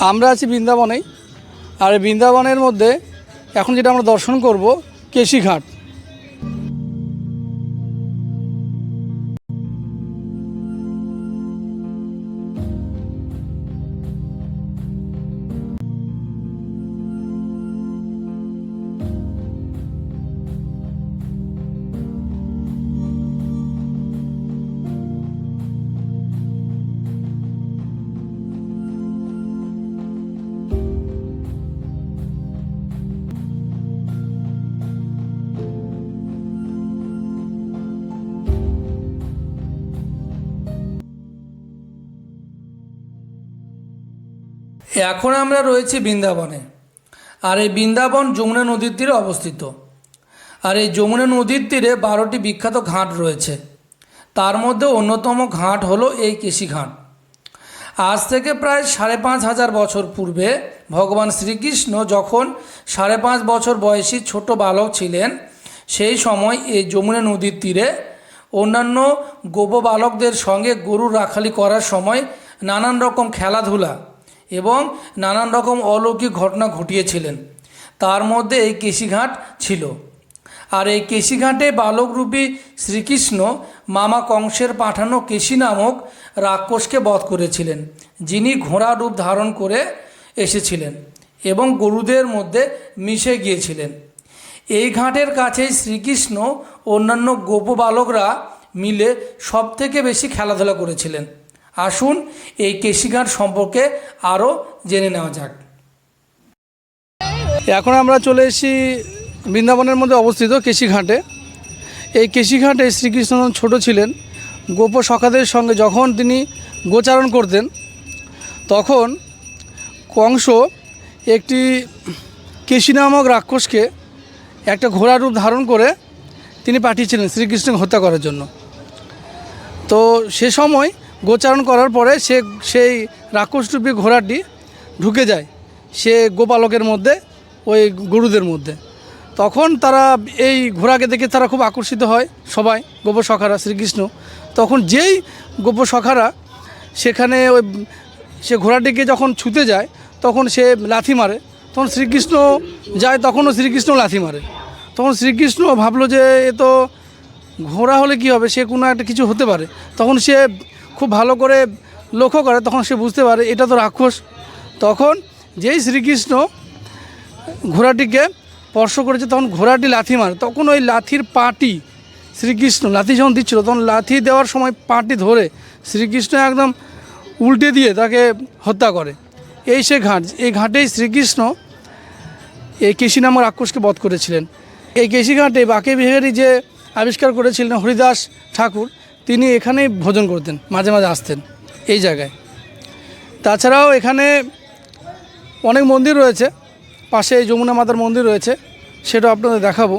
আমরা আছি বৃন্দাবনেই। আর বৃন্দাবনের মধ্যে এখন যেটা আমরা দর্শন করব কেশিঘাট। এখন আমরা রয়েছি বৃন্দাবনে। আর এই বৃন্দাবন যমুনা নদীর তীরে অবস্থিত। আর এই যমুনা নদীর তীরে বারোটি বিখ্যাত ঘাট রয়েছে। তার মধ্যে অন্যতম ঘাট হলো এই কেশি ঘাট আজ থেকে প্রায় সাড়ে পাঁচ হাজার বছর পূর্বে ভগবান শ্রীকৃষ্ণ যখন সাড়ে পাঁচ বছর বয়সী ছোট বালক ছিলেন, সেই সময় এই যমুনা নদীর তীরে অন্যান্য গোপ বালকদের সঙ্গে গরুর রাখালি করার সময় নানান রকম খেলাধুলা এবং নানান রকম অলৌকিক ঘটনা ঘটিয়েছিলেন। তার মধ্যে এই কেশিঘাট ছিল। আর এই কেশিঘাটে বালকরূপী শ্রীকৃষ্ণ মামা কংসের পাঠানো কেশি নামক রাক্ষসকে বধ করেছিলেন, যিনি ঘোড়া রূপ ধারণ করে এসেছিলেন এবং গরুদের মধ্যে মিশে গিয়েছিলেন। এই ঘাটের কাছেই শ্রীকৃষ্ণ অন্যান্য গোপ বালকরা মিলে সব থেকে বেশি খেলাধুলা করেছিলেন। আসুন এই কেশিঘাট সম্পর্কে আরও জেনে নেওয়া যাক। এখন আমরা চলে এসেছি বৃন্দাবনের মধ্যে অবস্থিত কেশিঘাটে। এই কেশিঘাটে শ্রীকৃষ্ণ ছোট ছিলেন। গোপ সখাদের সঙ্গে যখন তিনি গোচারণ করতেন, তখন কংস একটি কেশি নামক রাক্ষসকে একটা ঘোড়া রূপ ধারণ করে তিনি পাঠিয়েছিলেন শ্রীকৃষ্ণকে হত্যা করার জন্য। তো সে সময় গোচারণ করার পরে সে, সেই রাক্ষসরূপী ঘোড়াটি ঢুকে যায় সে গোপালকের মধ্যে, ওই গরুদের মধ্যে। তখন তারা এই ঘোড়াকে দেখে তারা খুব আকর্ষিত হয় সবাই গোপ সখারা শ্রীকৃষ্ণ। তখন যেই গোপ সখারা সেখানে ওই, সে ঘোড়াটিকে যখন ছুতে যায়, তখন সে লাথি মারে। তখন শ্রীকৃষ্ণ যায়, তখনও শ্রীকৃষ্ণ লাথি মারে। তখন শ্রীকৃষ্ণ ভাবলো যে, এ তো ঘোড়া হলে কি হবে? সে কোনো একটা কিছু হতে পারে। তখন সে খুব ভালো করে লক্ষ্য করে, তখন সে বুঝতে পারে এটা তো রাক্ষস। তখন যেই শ্রীকৃষ্ণ ঘোড়াটিকে স্পর্শ করেছে, তখন ঘোড়াটি লাথি মারে। তখন ওই লাথির পাটি শ্রীকৃষ্ণ, লাথি যখন দিচ্ছিল, তখন লাথি দেওয়ার সময় পাটি ধরে শ্রীকৃষ্ণ একদম উল্টে দিয়ে তাকে হত্যা করে। এই সে ঘাট, এই ঘাটেই শ্রীকৃষ্ণ এই কেশি নামক রাক্ষসকে বধ করেছিলেন। এই কেশি ঘাটে বাঁকে বিহারি যে আবিষ্কার করেছিলেন হরিদাস ঠাকুর তিনি এখানেই ভোজন করতেন, মাঝে মাঝে আসতেন এই জায়গায়। তাছাড়াও এখানে অনেক মন্দির রয়েছে, পাশে যমুনা মাতার মন্দির রয়েছে সেটা আপনাদের দেখাবো।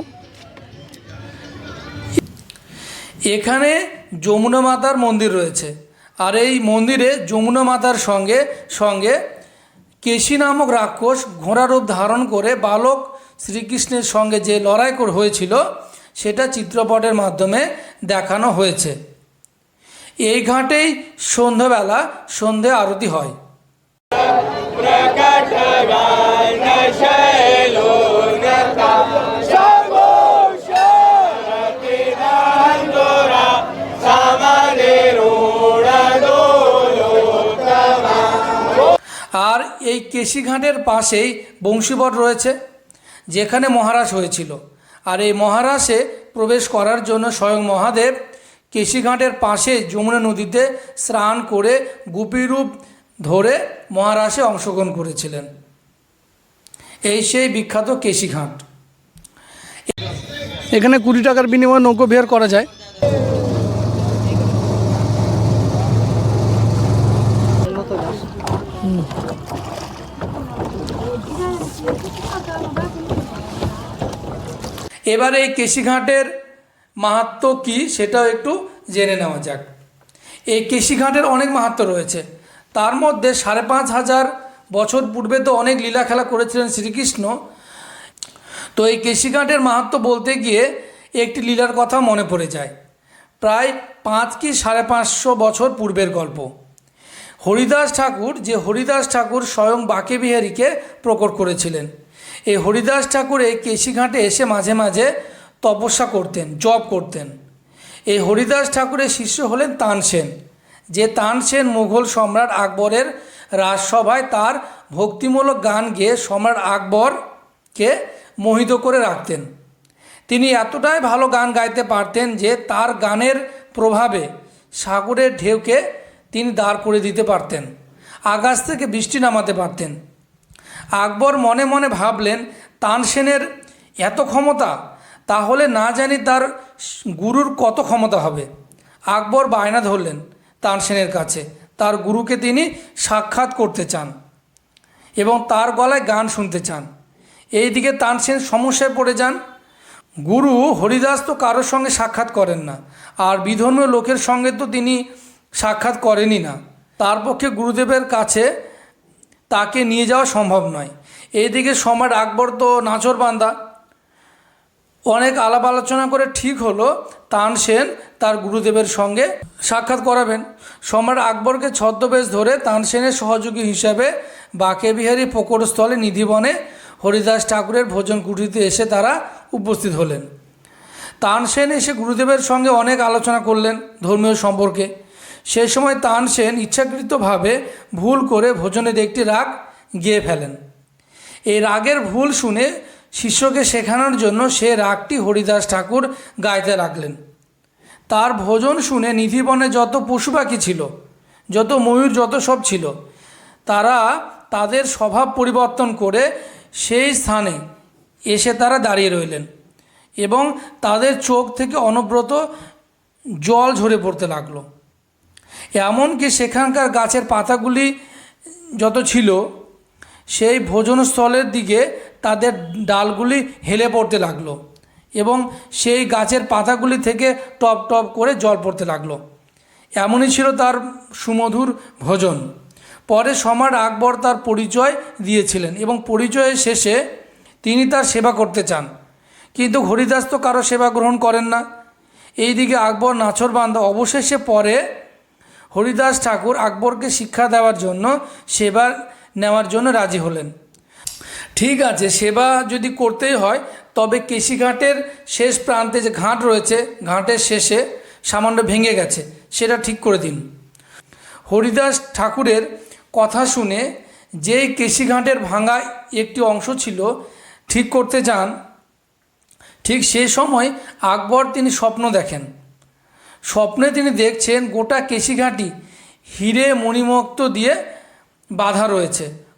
এখানে যমুনা মাতার মন্দির রয়েছে, আর এই মন্দিরে যমুনা মাতার সঙ্গে সঙ্গে কেশি নামক রাক্ষস ঘোড়ারূপ ধারণ করে বালক শ্রীকৃষ্ণের সঙ্গে যে লড়াই হয়েছিল, সেটা চিত্রপটের মাধ্যমে দেখানো হয়েছে। এই ঘাটেই সন্ধ্যাবেলা সন্ধে আরতি হয়। আর এই কেশিঘাটের পাশেই বংশীবট রয়েছে, যেখানে মহারাজ হয়েছিল। আর এই মহারাজে প্রবেশ করার জন্য স্বয়ং মহাদেব কেশিঘাটের পাশে যমুনা নদীতে স্নান করে গুপিরূপ ধরে মহারাসে অংশগ্রহণ করেছিলেন। এই সেই বিখ্যাত কেশিঘাট। এখানে কুড়ি টাকার বিনিময়ে নৌকো বিহার করা যায়। এবার এই কেশিঘাটের মাহাত্ম কি সেটাও একটু জেনে নেওয়া যাক। এই কেশিঘাটের অনেক মাহাত্ম রয়েছে। তার মধ্যে সাড়ে পাঁচ হাজার বছর পূর্বে তো অনেক লীলা খেলা করেছিলেন শ্রীকৃষ্ণ। তো এই কেশিঘাটের মাহাত্ম বলতে গিয়ে একটি লীলার কথা মনে পড়ে যায়। প্রায় পাঁচ কি সাড়ে পাঁচশো বছর পূর্বের গল্প। হরিদাস ঠাকুর যে হরিদাস ঠাকুর স্বয়ং বাঁকে বিহারীকে প্রকট করেছিলেন। এই হরিদাস ঠাকুর এই কেশিঘাটে এসে মাঝে মাঝে তপস্যা করতেন, জপ করতেন। এই হরিদাস ঠাকুরের শিষ্য হলেন তানসেন যে তানসেন মুঘল সম্রাট আকবরের রাজসভায় তার ভক্তিমূলক গান গেয়ে সম্রাট আকবরকে মোহিত করে রাখতেন। তিনি এতটাই ভালো গান গাইতে পারতেন যে তার গানের প্রভাবে সাগরের ঢেউকে তিনি দাঁড় করে দিতে পারতেন, আকাশ থেকে বৃষ্টি নামাতে পারতেন। আকবর মনে মনে ভাবলেন তানসেনের এত ক্ষমতা তাহলে না জানি তার গুরুর কত ক্ষমতা হবে। আকবর বায়না ধরলেন তানসেনের কাছে। তার গুরুকে তিনি সাক্ষাৎ করতে চান এবং তার গলায় গান শুনতে চান। এইদিকে তানসেন সমস্যায় পড়ে যান। গুরু হরিদাস তো কারোর সঙ্গে সাক্ষাৎ করেন না। আর বিধর্মীয় লোকের সঙ্গে তো তিনি সাক্ষাৎ করেনই না। তার পক্ষে গুরুদেবের কাছে তাকে নিয়ে যাওয়া সম্ভব নয়। এইদিকে সম্রাট আকবর তো নাচর বান্দা। অনেক আলাপ আলোচনা করে ঠিক হলো তানসেন তার গুরুদেবের সঙ্গে সাক্ষাৎ করাবেন। সম্রাট আকবরকে ছদ্মবেশ ধরে তানসেনের সহযোগী হিসাবে বাঁকেবিহারী প্রকটস্থলে নিধিবনে হরিদাস ঠাকুরের ভোজন কুটিতে এসে তারা উপস্থিত হলেন। তানসেন এসে গুরুদেবের সঙ্গে অনেক আলোচনা করলেন ধর্মীয় সম্পর্কে। সেই সময় তানসেন ইচ্ছাকৃতভাবে ভুল করে ভোজনের একটি রাগ গেয়ে ফেলেন। এই রাগের ভুল শুনে শিষ্যকে শেখানোর জন্য সে রাগটি হরিদাস ঠাকুর গাইতে লাগলেন। তার ভোজন শুনে নিধিবনে যত পশু পাখি ছিল, যত ময়ূর, যত সব ছিল, তারা তাদের স্বভাব পরিবর্তন করে সেই স্থানে এসে তারা দাঁড়িয়ে রইলেন এবং তাদের চোখ থেকে অনব্রত জল ঝরে পড়তে লাগল। এমনকি সেখানকার গাছের পাতাগুলি যত ছিল, সেই ভোজনস্থলের দিকে তাদের ডালগুলি হেলে পড়তে লাগল এবং সেই গাছের পাতাগুলি থেকে টপ টপ করে জল পড়তে লাগল। এমনই ছিল তার সুমধুর ভোজন। পরে সম্রাট আকবর তার পরিচয় দিয়েছিলেন এবং পরিচয়ের শেষে তিনি তার সেবা করতে চান। কিন্তু হরিদাস তো কারও সেবা গ্রহণ করেন না। এইদিকে আকবর নাছর নাছরবান্ধা অবশেষে পরে হরিদাস ঠাকুর আকবরকে শিক্ষা দেওয়ার জন্য, সেবা নেওয়ার জন্য রাজি হলেন। ঠিক আছে, সেবা যদি করতেই হয়, তবে কেশিঘাটের শেষ প্রান্তে যে ঘাট রয়েছে, ঘাটের শেষে সামান্য ভেঙে গেছে, সেটা ঠিক করে দিন। হরিদাস ঠাকুরের কথা শুনে যেই কেশিঘাটের ভাঙা একটি অংশ ছিল, ঠিক করতে যান। ঠিক সে সময় আকবর তিনি স্বপ্ন দেখেন। স্বপ্নে তিনি দেখছেন গোটা কেশিঘাটি হিরে মণিমুক্ত দিয়ে বাধা রয়েছে।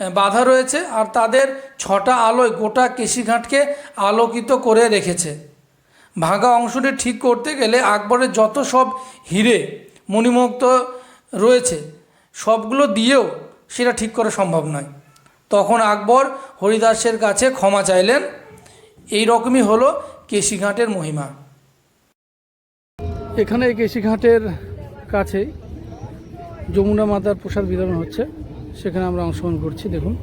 বাধা রয়েছে আর তাদের ছটা আলোয় গোটা কেশিঘাটকে আলোকিত করে রেখেছে। ভাঙা অংশটি ঠিক করতে গেলে আকবরের যত সব হিরে মণিমুক্ত রয়েছে, সবগুলো দিয়েও সেটা ঠিক করা সম্ভব নয়। তখন আকবর হরিদাসের কাছে ক্ষমা চাইলেন, এই রকমই হলো কেশিঘাটের মহিমা। এখানে কেশিঘাটের কাছেই যমুনা মাতার প্রসাদ বিতরণ হচ্ছে। সেখানে আমরা অংশগ্রহণ করছি দেখুন।